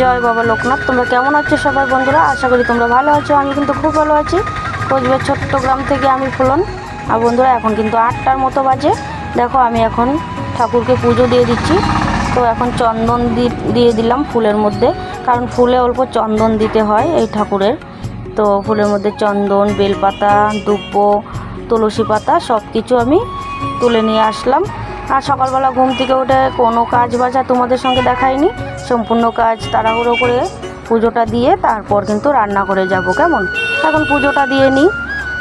জয় বাবা লোকনাথ। তোমরা কেমন আছো সবাই বন্ধুরা? আশা করি তোমরা ভালো আছো। আমি কিন্তু খুব ভালো আছি। কোচবিহার ছোট্ট গ্রাম থেকে আমি ফুলন। আর বন্ধুরা, এখন কিন্তু আটটার মতো বাজে। দেখো, আমি এখন ঠাকুরকে পুজো দিয়ে দিচ্ছি। তো এখন চন্দন দিয়ে দিলাম ফুলের মধ্যে। কারণ ফুলে অল্প চন্দন দিতে হয় এই ঠাকুরের। তো ফুলের মধ্যে চন্দন, বেলপাতা, দুব্ব, তুলসী পাতা সব কিছু আমি তুলে নিয়ে আসলাম। আর সকালবেলা ঘুম থেকে উঠে কোনো কাজ বাজা তোমাদের সঙ্গে দেখাইনি সম্পূর্ণ কাজ তাড়াহুড়ো করে পুজোটা দিয়ে তারপর কিন্তু রান্না করে যাব, কেমন? এখন পুজোটা দিয়ে নিই।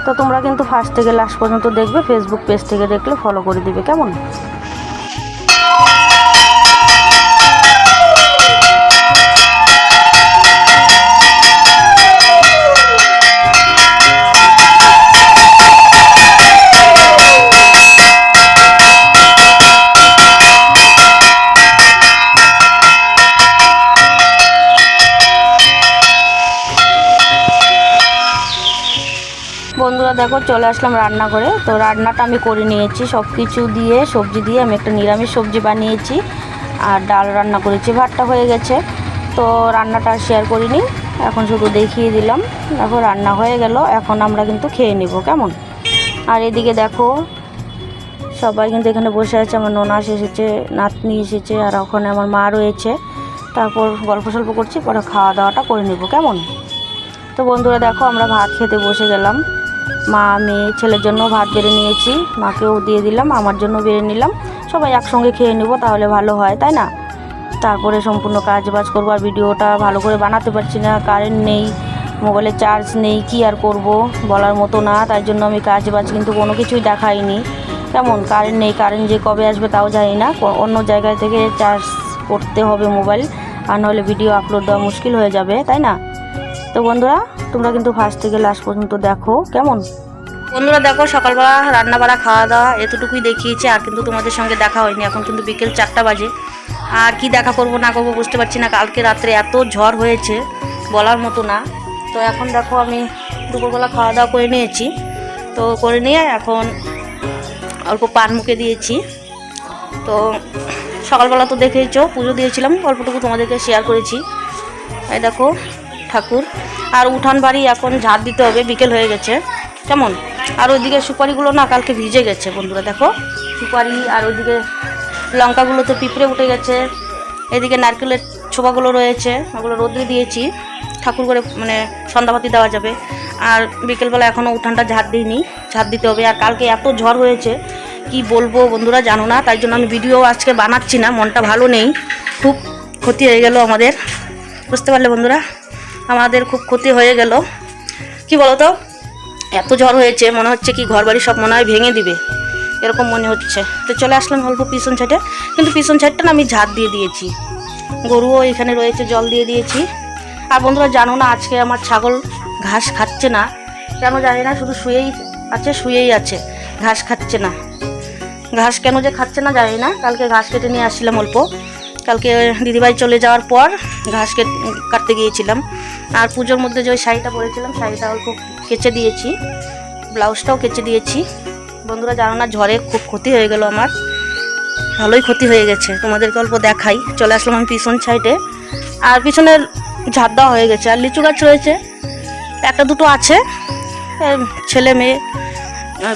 তো তোমরা কিন্তু ফার্স্ট থেকে লাস্ট পর্যন্ত দেখবে ফেসবুক পেজ থেকে দেখলে ফলো করে দিবে, কেমন? বন্ধুরা, দেখো চলে আসলাম রান্না করে তো রান্নাটা আমি করে নিয়েছি সব কিছু দিয়ে, সবজি দিয়ে আমি একটা নিরামিষ সবজি বানিয়েছি আর ডাল রান্না করেছি, ভাতটা হয়ে গেছে। তো রান্নাটা শেয়ার করিনি, এখন শুধু দেখিয়ে দিলাম। দেখো রান্না হয়ে গেল, এখন আমরা কিন্তু খেয়ে নিব, কেমন? আর এদিকে দেখো, সবাই কিন্তু এখানে বসে আছে, আমার ননাস এসেছে, নাতনি এসেছে, আর ওখানে আমার মা রয়েছে। তারপর গল্প সল্প করছি, পরে খাওয়া দাওয়াটা করে নেব, কেমন? তো বন্ধুরা, দেখো আমরা ভাত খেতে বসে গেলাম। মা, মেয়ে, ছেলের জন্য ভাত বেড়ে নিয়েছি। মাকেও দিয়ে দিলাম, আমার জন্য বেড়ে নিলাম। সবাই একসঙ্গে খেয়ে নেব, তাহলে ভালো হয়, তাই না? তারপরে সম্পূর্ণ কাজ বাজ করব, আর ভিডিওটা ভালো করে বানাতে পারছি না কারেন্ট নেই মোবাইলে চার্জ নেই, কি আর করব বলার মতো না, তাই জন্য আমি কাজ বাজ কিন্তু কোনো কিছুই দেখাইনি। কেমন কারেন্ট নেই কারেন্ট যে কবে আসবে তাও জানি না অন্য জায়গায় থেকে চার্জ করতে হবে মোবাইল আর নাহলে ভিডিও আপলোড দেওয়া মুশকিল হয়ে যাবে, তাই না? তো বন্ধুরা তোমরা কিন্তু ফার্স্ট থেকে লাস্ট পর্যন্ত দেখো। কেমন? বন্ধুরা দেখো, সকালবেলা রান্না বাড়া খাওয়া দাওয়া এতটুকুই দেখিয়েছি, আর কিন্তু তোমাদের সঙ্গে দেখা হয়নি। এখন কিন্তু বিকেল চারটা বাজে। আর কি দেখা করব না করব বুঝতে পারছি না। কালকে রাত্রে এত ঝড় হয়েছে, বলার মতো না। তো এখন দেখো, আমি দুপুরবেলা খাওয়া দাওয়া করে নিয়েছি। তো করে নিয়ে এখন অল্প পান মুখে দিয়েছি। তো সকালবেলা তো দেখেইছো, পুজো দিয়েছিলাম, অল্পটুকু তোমাদেরকে শেয়ার করেছি। এই দেখো, ঠাকুর। আর উঠান বাড়ি এখন ঝাড় দিতে হবে, বিকেল হয়ে গেছে। কেমন? আর ওইদিকে সুপারিগুলো না কালকে ভিজে গেছে বন্ধুরা, দেখো। সুপারি আর ওইদিকে লঙ্কাগুলো তো পিঁপড়ে উঠে গেছে। এদিকে নারকেলের ছোপাগুলো রয়েছে, ওগুলো রোদ্রে দিয়েছি। ঠাকুর করে মানে সন্ধ্যাবাতি দেওয়া যাবে। আর বিকেলবেলা এখনও উঠানটা ঝাড় দিইনি ঝাড় দিতে হবে। আর কালকে এত ঝড় হয়েছে, কি বলব বন্ধুরা জানো না, তাই জন্য আমি ভিডিও আজকে বানাচ্ছি না, মনটা ভালো নেই। খুব ক্ষতি হয়ে গেল আমাদের। বুঝতে পারলে বন্ধুরা? আমাদের খুব ক্ষতি হয়ে গেল। কি বলো তো এত ঝড় হয়েছে, মনে হচ্ছে কি ঘর বাড়ি সব মনে হয় ভেঙে দিবে। এরকম মনে হচ্ছে। তো চলে আসলাম অল্প পিছন সাইডে কিন্তু পিছন সাইডটা না আমি ঝাড় দিয়ে দিয়েছি। গরুও এখানে রয়েছে, জল দিয়ে দিয়েছি। আর বন্ধুরা, জানো না আজকে আমার ছাগল ঘাস খাচ্ছে না। কেন জানি না, শুধু শুয়েই আছে শুয়েই আছে। ঘাস খাচ্ছে না। ঘাস কেন যে খাচ্ছে না জানি না। কালকে ঘাস কেটে নিয়ে আসছিলাম অল্প। কালকে দিদিভাই চলে যাওয়ার পর ঘাস কেট- কাটতে গিয়েছিলাম। আর পুজোর মধ্যে যে ওই শাড়িটা পরেছিলাম, শাড়িটা অল্প কেচে দিয়েছি। ব্লাউজটাও কেচে দিয়েছি। বন্ধুরা জানো না, ঝড়ে খুব ক্ষতি হয়ে গেল আমার। ভালোই ক্ষতি হয়ে গেছে। তোমাদেরকে অল্প দেখাই। চলে আসলাম আমি পিছন সাইডে। আর পিছনের ঝাড় দেওয়া হয়ে গেছে। আর লিচু গাছ রয়েছে। একটা দুটো আছে। ছেলে মেয়ে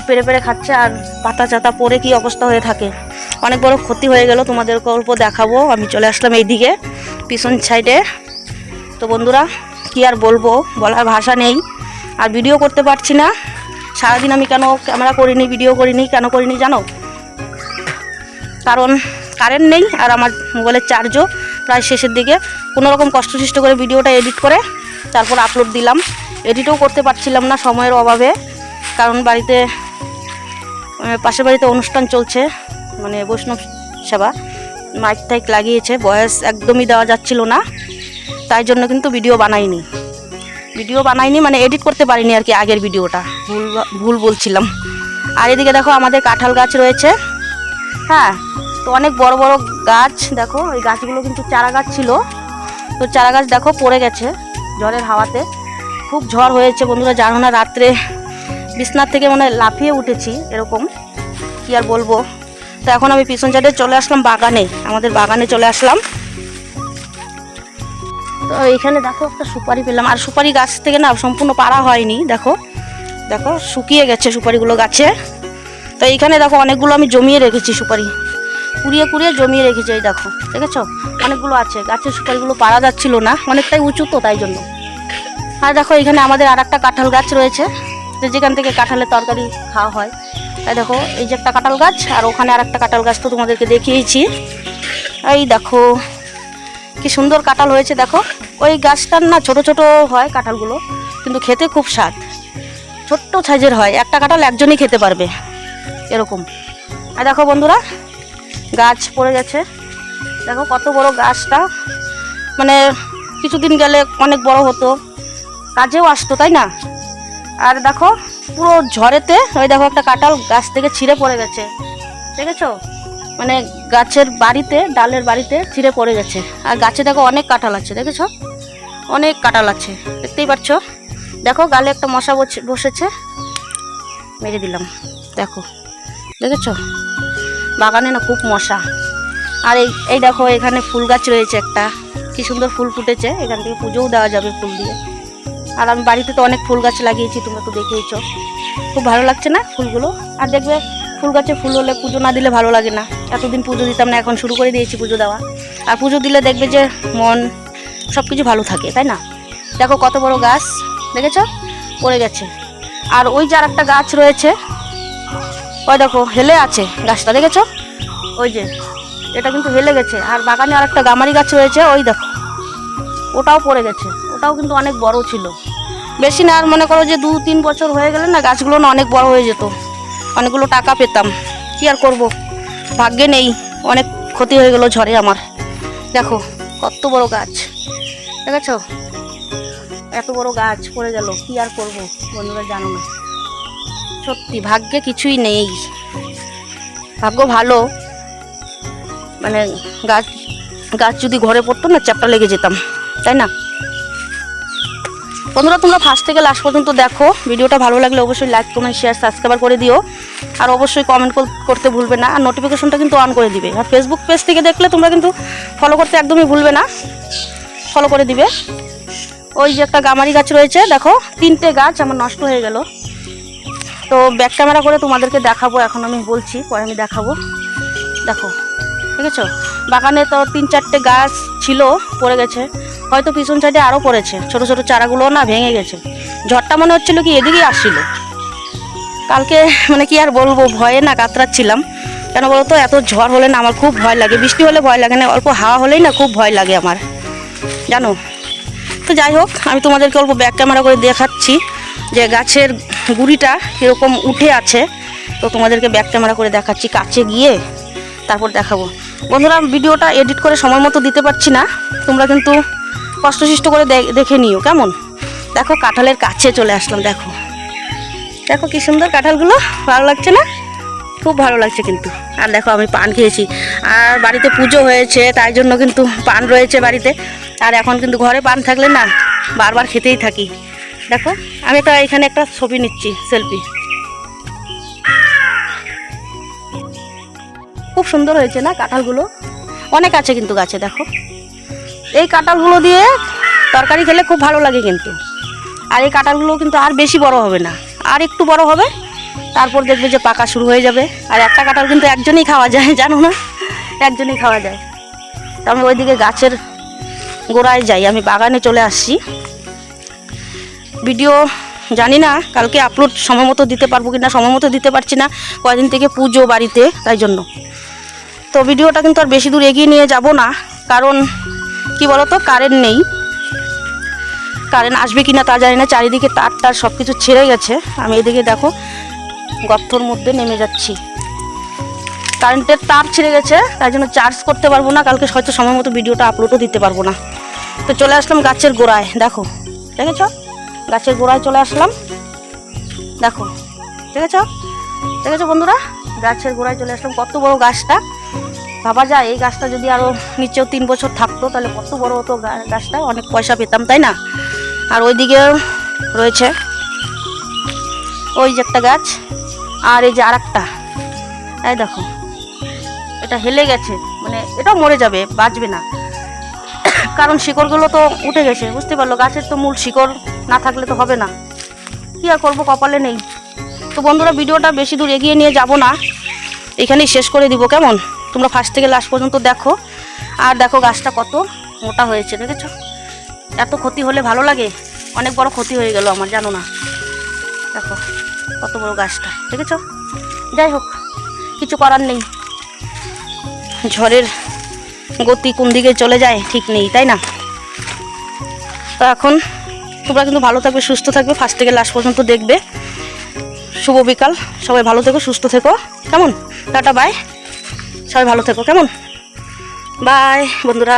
পেরে পেরে খাচ্ছে। আর পাতা চাতা পরে কি অবস্থা হয়ে থাকে? অনেক বড় ক্ষতি হয়ে গেল। তোমাদেরকে অল্প দেখাবো। আমি চলে আসলাম এইদিকে, পিছন সাইডে। তো বন্ধুরা কি আর বলব? বলার ভাষা নেই। আর ভিডিও করতে পারছি না। সারাদিন আমি কেন ক্যামেরা করিনি ভিডিও করিনি, কেন করিনি জানো? কারণ কারেন্ট নেই আর আমার মোবাইলের চার্জও প্রায় শেষের দিকে। কোনো রকম কষ্টসৃষ্ট করে ভিডিওটা এডিট করে তারপর আপলোড দিলাম। এডিটও করতে পারছিলাম না সময়ের অভাবে। কারণ বাড়িতে পাশের বাড়িতে অনুষ্ঠান চলছে। মানে বৈষ্ণব সেবা। মাইক টাইক লাগিয়েছে, বয়স একদমই দেওয়া যাচ্ছিল না। তাই জন্য কিন্তু ভিডিও বানাইনি। ভিডিও বানাইনি মানে এডিট করতে পারিনি আর কি আগের ভিডিওটা ভুল ভুল বলছিলাম। আর এদিকে দেখো আমাদের কাঁঠাল গাছ রয়েছে। হ্যাঁ তো অনেক বড় বড় গাছ, দেখো ওই গাছগুলো কিন্তু চারা গাছ ছিল। তো চারা গাছ দেখো পড়ে গেছে ঝড়ের হাওয়াতে। খুব ঝড় হয়েছে বন্ধুরা, জানো না, রাত্রে বিছনার থেকে মানে লাফিয়ে উঠেছি এরকম। কি আর বলব? তো এখন আমি পিছন চলে আসলাম বাগানে, আমাদের বাগানে চলে আসলাম। তো এখানে দেখো একটা সুপারি পেলাম। আর সুপারি গাছ থেকে না সম্পূর্ণ পাড়া হয়নি, দেখো। দেখো, শুকিয়ে গেছে সুপারিগুলো গাছে। তো এইখানে দেখো অনেকগুলো আমি জমিয়ে রেখেছি সুপারি। কুড়িয়ে কুড়িয়ে জমিয়ে রেখেছি, এই দেখো, দেখেছ? অনেকগুলো আছে। গাছের সুপারিগুলো পাড়া যাচ্ছিল না, অনেকটাই উঁচু তো, তাই জন্য। আর দেখো, এখানে আমাদের আর একটা কাঁঠাল গাছ রয়েছে। যে যেখান থেকে কাঁঠালের তরকারি খাওয়া হয়। তাই দেখো, এই যে একটা কাঁঠাল গাছ, আর ওখানে আর একটা কাঁঠাল গাছ তো তোমাদেরকে দেখিয়েছি। এই দেখো কি সুন্দর কাঁঠাল হয়েছে, দেখো। ওই গাছটার না ছোট ছোট হয় কাঁঠালগুলো, কিন্তু খেতে খুব স্বাদ। ছোট্ট সাইজের হয়, একটা কাঁঠাল একজনই খেতে পারবে, এরকম। আর দেখো বন্ধুরা, গাছ পড়ে গেছে। দেখো কত বড় গাছটা। মানে কিছুদিন গেলে অনেক বড় হতো, কাজেও আসতো, তাই না? আর দেখো, পুরো ঝড়েতে, ওই দেখো একটা কাঁঠাল গাছ থেকে ছিঁড়ে পড়ে গেছে। দেখেছ? মানে গাছের বাড়িতে, ডালের বাড়িতে ছিঁড়ে পড়ে গেছে। আর গাছে দেখো অনেক কাঁঠাল আছে, দেখেছ? অনেক কাঁঠাল আছে, দেখতেই পাচ্ছ? দেখো, গালে একটা মশা বসে- বসেছে। মেরে দিলাম, দেখো। দেখেছ? বাগানে না খুব মশা। আর এই এই দেখো, এখানে ফুল গাছ রয়েছে একটা। কি সুন্দর ফুল ফুটেছে। এখান থেকে পুজোও দেওয়া যাবে ফুল দিয়ে। আর আমি বাড়িতে তো অনেক ফুল গাছ লাগিয়েছি, তোমরা তো দেখেইছো। খুব ভালো লাগছে না ফুলগুলো? আর দেখবে ফুল গাছে ফুল হলে পুজো না দিলে ভালো লাগে না। এতদিন পুজো দিতাম না, এখন শুরু করে দিয়েছি পুজো দেওয়া। আর পুজো দিলে দেখবে যে মন সব কিছু ভালো থাকে, তাই না? দেখো কত বড় গাছ, দেখেছ? পড়ে গেছে। আর ওই যে একটা গাছ রয়েছে, ওই দেখো, হেলে আছে গাছটা, দেখেছ? ওই যে, এটা কিন্তু হেলে গেছে। আর বাগানে আর একটা গামারি গাছ রয়েছে, ওই দেখো। ওটাও পড়ে গেছে। ওটাও কিন্তু অনেক বড় ছিল। বেশি না, আর মনে করো যে দু তিন বছর হয়ে গেলে না গাছগুলো না অনেক বড় হয়ে যেত। অনেকগুলো টাকা পেতাম। কি আর করব? ভাগ্যে নেই। অনেক ক্ষতি হয়ে গেল ঝড়ে আমার। দেখো, কত বড় গাছ। দেখেছ? এত বড় গাছ পড়ে গেল। কি আর করব? বন্ধুরা জানো না। সত্যি, ভাগ্যে কিছুই নেই। ভাগ্য ভালো। মানে গাছ গাছ যদি ঘরে পড়তো না, চ্যাপটা লেগে যেতাম। তাই না? বন্ধুরা, তোমরা ফার্স্ট থেকে লাস্ট পর্যন্ত দেখো। ভিডিওটা ভালো লাগলে অবশ্যই লাইক কমেন্ট শেয়ার সাবস্ক্রাইব করে দিও। আর অবশ্যই কমেন্ট করতে ভুলবে না। আর নোটিফিকেশনটা কিন্তু অন করে দিবে। আর ফেসবুক পেজ থেকে দেখলে তোমরা কিন্তু ফলো করতে একদমই ভুলবে না। ফলো করে দিবে। ওই যে একটা গামারি গাছ রয়েছে, দেখো, তিনটে গাছ আমার নষ্ট হয়ে গেল। তো ব্যাক ক্যামেরা করে তোমাদেরকে দেখাবো, এখন আমি বলছি, পরে আমি দেখাবো। দেখো ঠিক আছে বাগানে তো তিন চারটে গাছ ছিল, পড়ে গেছে। হয়তো পিছন সাইডে আরও পড়েছে। ছোট ছোট চারাগুলো না ভেঙে গেছে। ঝড়টা মনে হচ্ছিল কি এদিকেই আসছিল। কালকে মানে কি আর বলব, ভয়ে না কাতরাচ্ছিলাম। কেন বলো তো এত ঝড় হলে না আমার খুব ভয় লাগে। বৃষ্টি হলে ভয় লাগে না, অল্প হাওয়া হলেই না খুব ভয় লাগে আমার। জানো? তো যাই হোক, আমি তোমাদেরকে অল্প ব্যাক ক্যামেরা করে দেখাচ্ছি যে গাছের গুড়িটা কীরকম উঠে আছে। তো তোমাদেরকে ব্যাক ক্যামেরা করে দেখাচ্ছি কাছে গিয়ে, তারপর দেখাবো। বন্ধুরা ভিডিওটা এডিট করে সময় মতো দিতে পারছি না। তোমরা কিন্তু কষ্টসিষ্ট করে দেখে নিও, কেমন? দেখো, কাঁঠালের কাছে চলে আসলাম, দেখো। দেখো কি সুন্দর কাঁঠালগুলো, ভালো লাগছে না? খুব ভালো লাগছে কিন্তু। আর দেখো, আমি পান খেয়েছি। আর বাড়িতে পুজো হয়েছে, তাই জন্য কিন্তু পান রয়েছে বাড়িতে। আর এখন কিন্তু ঘরে পান থাকলে না, বারবার খেতেই থাকি। দেখো, আমি একটা এখানে একটা ছবি নিচ্ছি, সেলফি। খুব সুন্দর হয়েছে না কাঁঠালগুলো? অনেক আছে কিন্তু গাছে, দেখো। এই কাঁঠালগুলো দিয়ে তরকারি খেলে খুব ভালো লাগে কিন্তু। আর এই কাঁঠালগুলো কিন্তু আর বেশি বড় হবে না। আর একটু বড় হবে, তারপর দেখবে যে পাকা শুরু হয়ে যাবে। আর একটা কাঁঠাল কিন্তু একজনই খাওয়া যায়, জানো না? একজনই খাওয়া যায়। তো আমি ওইদিকে গাছের গোড়ায় যাই, আমি বাগানে চলে আসছি। ভিডিও জানি না, কালকে আপলোড সময় মতো দিতে পারব কি না সময় মতো দিতে পারছি না কয়দিন থেকে পুজো বাড়িতে, তাই জন্য। তো ভিডিওটা কিন্তু আর বেশি দূর এগিয়ে নিয়ে যাব না, কারণ কি বলতো? কারেন্ট নেই। কারেন্ট আসবে কি না তা জানি না। চারিদিকে তার টার সব কিছু ছেড়ে গেছে। আমি এদিকে দেখো, গর্তর মধ্যে নেমে যাচ্ছি। কারেন্টের তার ছিঁড়ে গেছে তাই জন্য চার্জ করতে পারব না। কালকে হয়তো সময় মতো ভিডিওটা আপলোডও দিতে পারব না। তো চলে আসলাম গাছের গোড়ায়। দেখো, দেখেছ? গাছের গোড়ায় চলে আসলাম। দেখো, দেখেছ? দেখেছ বন্ধুরা? গাছের গোড়ায় চলে আসলাম। কত বড় গাছটা। ভাবা যায়, এই গাছটা যদি আরও নিচেও তিন বছর থাকতো, তাহলে কত বড় হতো গাছটা? অনেক পয়সা পেতাম, তাই না? আর ওইদিকে রয়েছে ওই যে একটা গাছ, আর এই যে আর একটা এই দেখো, এটা হেলে গেছে মানে এটাও মরে যাবে, বাঁচবে না। কারণ শিকড়গুলো তো উঠে গেছে, বুঝতে পারল? গাছের তো মূল শিকড়, না থাকলে তো হবে না। কী আর করব, কপালে নেই। তো বন্ধুরা, ভিডিওটা বেশি দূর এগিয়ে নিয়ে যাব না। এখানেই শেষ করে দিব, কেমন? তোমরা ফার্স্ট থেকে লাস্ট পর্যন্ত দেখো। আর দেখো গাছটা কত মোটা হয়েছে, দেখেছ? এত ক্ষতি হলে ভালো লাগে? অনেক বড় ক্ষতি হয়ে গেল আমার, জানো না। দেখো কত বড় গাছটা, দেখেছ? যাই হোক, কিছু করার নেই। ঝড়ের গতি কোন দিকে চলে যায় ঠিক নেই, তাই না? তো এখন তোমরা কিন্তু ভালো থাকবে, সুস্থ থাকবে ফার্স্ট থেকে লাস্ট পর্যন্ত দেখবে। শুভ বিকাল, সবাই ভালো থেকো, সুস্থ থেকো। কেমন? টাটা বাই সবাই ভালো থেকো কেমন? বাই বন্ধুরা।